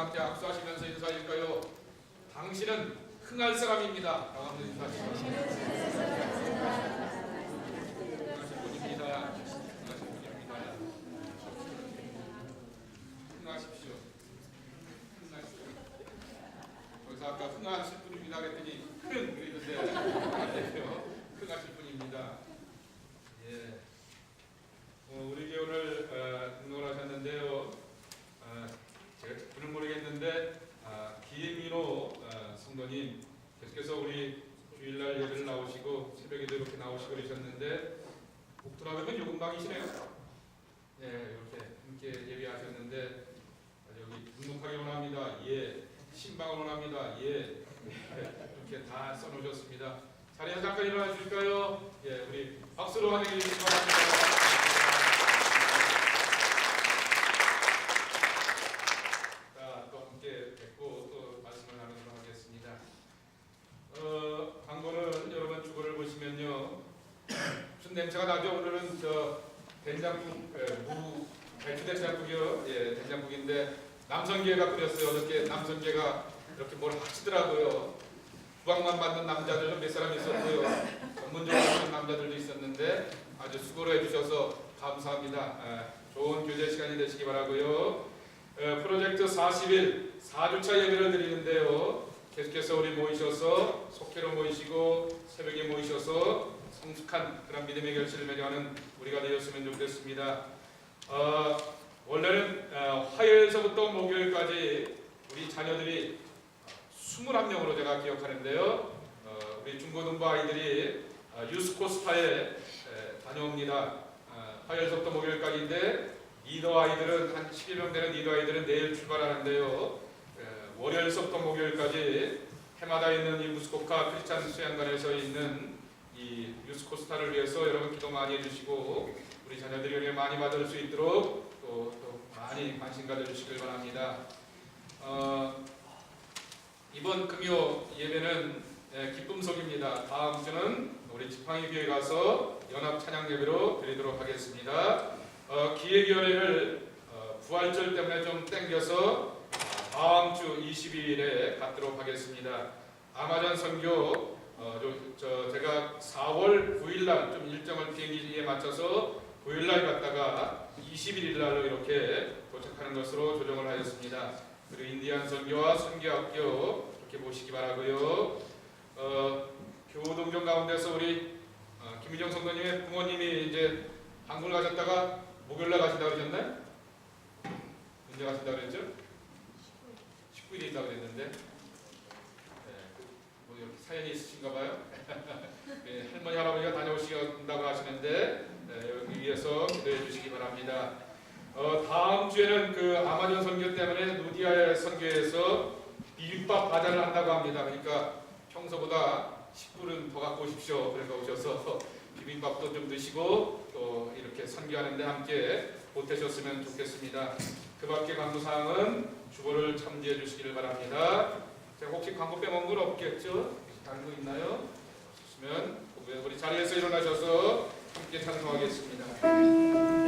함께 악수하시면서 인사할까요? 당신은 흥할 사람입니다. 흥하실 분입니다. 흥하십시오. 흥하십시오. 거기서 아까 흥하실 분입니다 그랬더니 흥 그랬는데 안 되죠. 흥하실 분입니다. 예. 어, 우리 교회를 어, 등록을 하셨는데요. 아, 제가 그는 모르겠는데 아, 기민호 어, 성도님 계속해서 우리 주일날 예배를 새벽에도 이렇게 나오시고 그러셨는데 목도라면 요금방이시네요. 네, 이렇게 함께 예배하셨는데 아, 여기 등록하기 원합니다. 예. 신방을 원합니다. 예. 이렇게 다 써놓으셨습니다. 자리에 잠깐 일어나 주실까요? 예, 우리 박수로 환영해 주시기 바랍니다. 자, 또 함께 뵙고 또 말씀을 나누도록 하겠습니다. 어, 광고는 여러분 주보를 보시면요. 무슨 냄새가 나죠? 오늘은 저 된장국, 에, 무 배추 된장국이요. 예, 된장국인데 남성계가 끓였어요. 어저께 남성계가 이렇게 뭘 하시더라고요. 부방만 받는 남자들도 몇 사람 있었고요. 전문적으로 하는 남자들도 있었는데 아주 수고를 해주셔서 감사합니다. 에, 좋은 교제 시간이 되시기 바라고요. 에, 프로젝트 40일 4주차 예배를 드리는데요. 계속해서 우리 모이셔서 속회로 모이시고 새벽에 모이셔서 성숙한 그런 믿음의 결실을 맺어가는 우리가 되었으면 좋겠습니다. 어, 원래는 어, 화요일서부터 목요일까지 우리 자녀들이 21명으로 제가 기억하는데요. 어, 우리 중고등부 아이들이 어, 유스코스타에 에, 다녀옵니다. 어, 화요일서부터 목요일까지인데 리더 아이들은 한 11명 되는 리더 아이들은 내일 출발하는데요. 에, 월요일서부터 목요일까지 해마다 있는 이 무스코카 크리스찬 수양관에서 있는 이 유스코스타를 위해서 여러분 기도 많이 해주시고 우리 자녀들이 은혜 많이 받을 수 있도록 또, 또 많이 관심 가져주시길 바랍니다. 어, 이번 금요 예배는 예, 기쁨석입니다. 다음 주는 우리 지팡이 교회 가서 연합 찬양 예배로 드리도록 하겠습니다. 어, 기획위원회를 어, 부활절 때문에 좀 땡겨서 다음 주 22일에 갖도록 하겠습니다. 아마존 선교 어, 저, 저 제가 4월 9일 날 좀 일정을 비행기에 맞춰서 9일 날 갔다가 21일 날로 이렇게 도착하는 것으로 조정을 하였습니다. 그리고 인디안 선교와 선교학교 이렇게 보시기 바라고요. 어, 교동정 가운데서 우리 어, 김희정 성도님의 부모님이 이제 한국 가셨다가 목요일 날 가신다 그러셨나요? 언제 가신다 그랬죠? 19일에 있다 그랬는데 이렇게 사연이 있으신가 봐요. 네, 할머니 할아버지가 다녀오신다고 하시는데 네, 여기 위해서 기도해 주시기 바랍니다. 어, 다음 주에는 그 아마존 선교 때문에 누디아의 선교에서 비빔밥 바자를 한다고 합니다. 그러니까 평소보다 10분은 더 갖고 오십시오. 그래서 오셔서 비빔밥도 좀 드시고 또 이렇게 선교하는데 함께 보태셨으면 좋겠습니다. 그 밖에 광고사항은 주보를 참지해 주시기를 바랍니다. 제가 혹시 광고 빼먹은 건 없겠죠? 다른 거 있나요? 없으시면 우리 자리에서 일어나셔서 함께 찬송하겠습니다.